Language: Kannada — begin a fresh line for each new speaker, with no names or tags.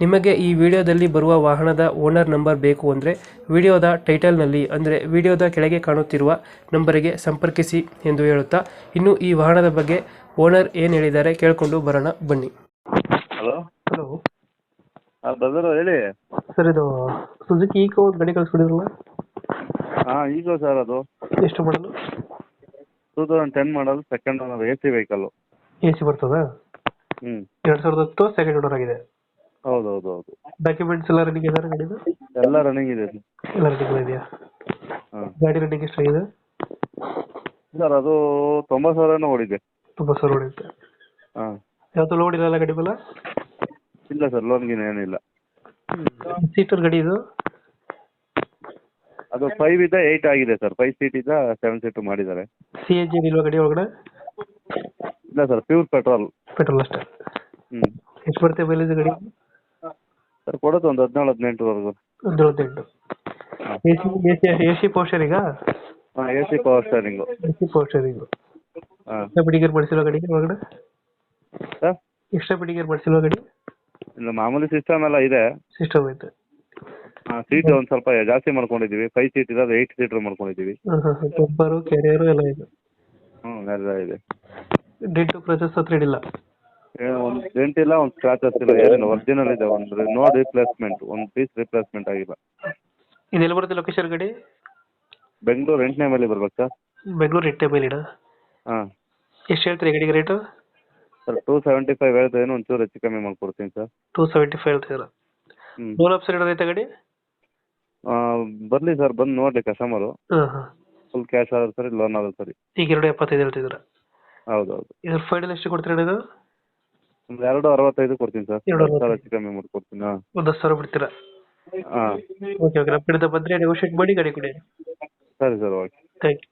ನಿಮಗೆ ಈ ವಿಡಿಯೋದಲ್ಲಿ ಬರುವ ವಾಹನದ ಓನರ್ ನಂಬರ್ ಬೇಕು ಅಂದರೆ ವಿಡಿಯೋದ ಟೈಟಲ್ನಲ್ಲಿ ಅಂದರೆ ವಿಡಿಯೋದ ಕೆಳಗೆ ಕಾಣುತ್ತಿರುವ ನಂಬರಿಗೆ ಸಂಪರ್ಕಿಸಿ ಎಂದು ಹೇಳುತ್ತಾ ಇನ್ನು ಈ ವಾಹನದ ಬಗ್ಗೆ ಓನರ್ ಏನು ಹೇಳಿದ್ದಾರೆ ಕೇಳಿಕೊಂಡು ಬರೋಣ ಬನ್ನಿ.
ಹಲೋ?
ಹಲೋ.
ಹಾಂ ಬ್ರದರ್ ಹೇಳಿ.
ಸರ್ ಇದು ಸುಜುಕಿ ಈಕೋ ಗಡಿ ಗಾಡಿ ಕಳಿಸ್ಬಿಡಿದ್ರಲ್ಲ
ಹಾಂ ಈಗ ಸರ್ ಅದು.
ಎಷ್ಟು ಮಾಡಲು?
Two thousand ten model second owner A C vehicle
A C ಬರ್ತದಾ?
ಹ್ಞೂ
ಎರಡು ಸಾವಿರದ ಹತ್ತು ಸೆಕೆಂಡ್ ಓನರ್ ಆಗಿದೆ.
ಹೌದು ಹೌದು ಹೌದು
ಡಾಕ್ಯುಮೆಂಟ್ಸ್ ಎಲ್ಲ ರನ್ನಿಂಗ್ ಇದೆ ಗಾಡಿದು?
ಎಲ್ಲ ರನ್ನಿಂಗ್ ಇದೆ
ಎಲ್ಲ ರನ್ನಿಂಗ್ ಇದೆಯಾ?
ಹಾಂ.
ಗಾಡಿ ರನ್ನಿಂಗ್ ಎಷ್ಟಾಗಿದೆ
ಸರ್ ಅದು ತೊಂಬತ್ತು ಸಾವಿರನೂ ಓಡಿದೆ.
ತುಂಬ ಸಾವಿರ ಹೊಡೆಯುತ್ತೆ
ಹಾಂ.
ಯಾವತ್ತೂ ಲೋಡ್ ಇರಲ್ಲ ಗಾಡಿ ಮೇಲೆ?
ಇಲ್ಲ ಸರ್ ಲೋನ್ ಗೀನ್ ಏನಿಲ್ಲ.
ಸೀಟರ್ ಗಾಡಿ ಇದು?
ಅದು ಫೈವ್ ಇಂದ ಏಯ್ಟ್ ಆಗಿದೆ ಸರ್. ಫೈವ್ ಸೀಟಿಂದ ಸೆವೆನ್ ಸೀಟ್ ಮಾಡಿದ್ದಾರೆ.
ಸಿ ಎನ್ ಜಿ ಇಲ್ವಾ ಗಾಡಿ ಒಳಗಡೆ?
ಇಲ್ಲ ಸರ್ ಪ್ಯೂರ್ ಪೆಟ್ರೋಲ್
ಪೆಟ್ರೋಲ್ ಅಷ್ಟೇ.
ಹ್ಞೂ
ಎಷ್ಟು ಬರುತ್ತೆ ಮೈಲೇಜ್ ಗಾಡಿ?
ಸರ್ ಕೊಡೋದು ಒಂದು ಹದಿನೇಳು ಹದಿನೆಂಟುವರೆಗೂ
ಒಂದು ಹದಿನೆಂಟು.
ವರೆಗು
A C A C A C ಈಗ?
ಹಾಂ A C power steering
A C ಈಗ.
ಹಾಂ.
ಎಕ್ಸ್ಟ್ರಾ ಬಿಡಿಗೇರ್ ಮಾಡಿಸಿಲ್ವ ಒಳಗಡೆ?
ಸರ್
ಎಕ್ಸ್ಟ್ರಾ ಬಿಡಿಗೇರ್ ಮಾಡಿಸಿಲ್ವ ಗಾಡಿ?
ಇಲ್ಲ ಮಾಮೂಲಿ ಸಿಸ್ಟಮ್ ಎಲ್ಲ ಇದೆ.
ಸಿಸ್ಟಮ್ ಐತೆ.
ಹಾಂ ಸೀಟ್ ಒಂದ್ ಸ್ವಲ್ಪ ಜಾಸ್ತಿ ಮಾಡ್ಕೊಂಡಿದ್ದೀವಿ. ಫೈವ್ ಸೀಟ್ ಇರೋದು ಏಯ್ಟ್ ಸೀಟರ್ ಮಾಡ್ಕೊಂಡಿದ್ದೀವಿ.
ಹಾಂ ಹಾಂ ಟೆಂಪರು ಕ್ಯಾರಿಯರು ಎಲ್ಲ ಇದೆ.
ಹ್ಞೂ ಎಲ್ಲ ಇದೆ.
ಡೆಂಟು ಪ್ರೋಸೆಸ್ ಹತ್ರ ಇಡಿಲ್ಲ.
ಡೆಂಟ್ ಇಲ್ಲ ಒಂದು ಸ್ಕ್ರಾಚಸ್ ಇಲ್ಲ. ಏನೇನು ಒರಿಜಿನಲ್ ಇದೆ ಒಂದು. ನೋ ರಿಪ್ಲೇಸ್ಮೆಂಟ್ ಒಂದು ಪೀಸ್ ರಿಪ್ಲೇಸ್ಮೆಂಟ್ ಆಗಿಲ್ಲ.
ಇದೆಲ್ಲ ಬರುತ್ತೆ ಲೊಕೇಶನ್ ಗಡಿ?
ಬೆಂಗಳೂರು ಎಂಟನೇ ಮೇಲೆ ಬರ್ಬೇಕು? ಸರ್
ಬೆಂಗಳೂರು ಎಂಟನೇ ಮೇಲಿಡ
ಹಾಂ.
ಎಷ್ಟು ಹೇಳ್ತೀರಿ ಗಾಡಿಗೆ rate
sir two seventy five ಹೇಳ್ತೇನೆ ಒಂಚೂರು ಹೆಚ್ಚು ಕಮ್ಮಿ ಮಾಡ್ಕೊಡ್ತೀನಿ ಸರ್.
ಟೂ ಸೆವೆಂಟಿ ಫೈವ್ ಹೇಳ್ತೀರಾ
ಹ್ಞೂ
ಲೋನ್ ಆಪ್ಷನ್ ಇಡೋದೈತೆ ಗಾಡಿ?
ಬರ್ಲಿ ಸರ್ ಬಂದು ನೋಡಲಿ ಕಸ್ಟಮರು
ಹಾಂ ಹಾಂ.
ಫುಲ್ ಕ್ಯಾಶ್ ಆದ್ರೆ ಸರಿ ಲೋನ್ ಆದ್ರೆ ಸರಿ.
ಈಗ ಎರಡು ಎಪ್ಪತ್ತೈದು ಹೇಳ್ತಿದ್ದೀರಾ?
ಹೌದು ಹೌದು
ಇದ್ರ ಫೈನಲ್ ಎಷ್ಟು ಕೊಡ್ತೀರಾ ಇದು?
ಒಂದು ಎರಡು ಅರವತ್ತೈದು ಕೊಡ್ತೀನಿ ಸರ್.
ಎರಡು
ಸಾವಿರ
ಅರವತ್ತೈದು.
ಹೆಚ್ಚು ಕಮ್ಮಿ ಮಾಡ್ಕೊಡ್ತೀನಿ? ಹಾಂ
ಒಂದು ಹತ್ತು ಸಾವಿರ ಬಿಡ್ತೀರಾ?
ಹಾಂ.
ಓಕೆ ಓಕೆ ನಮ್ಮ ಕಡೆಯಿಂದ ಬಂದರೆ ನೆಗೋಷಿಯೇಟ್ ಮಾಡಿ ಗಾಡಿ ಕೊಡಿ.
ಸರಿ ಸರ್ ಓಕೆ
ಥ್ಯಾಂಕ್ ಯು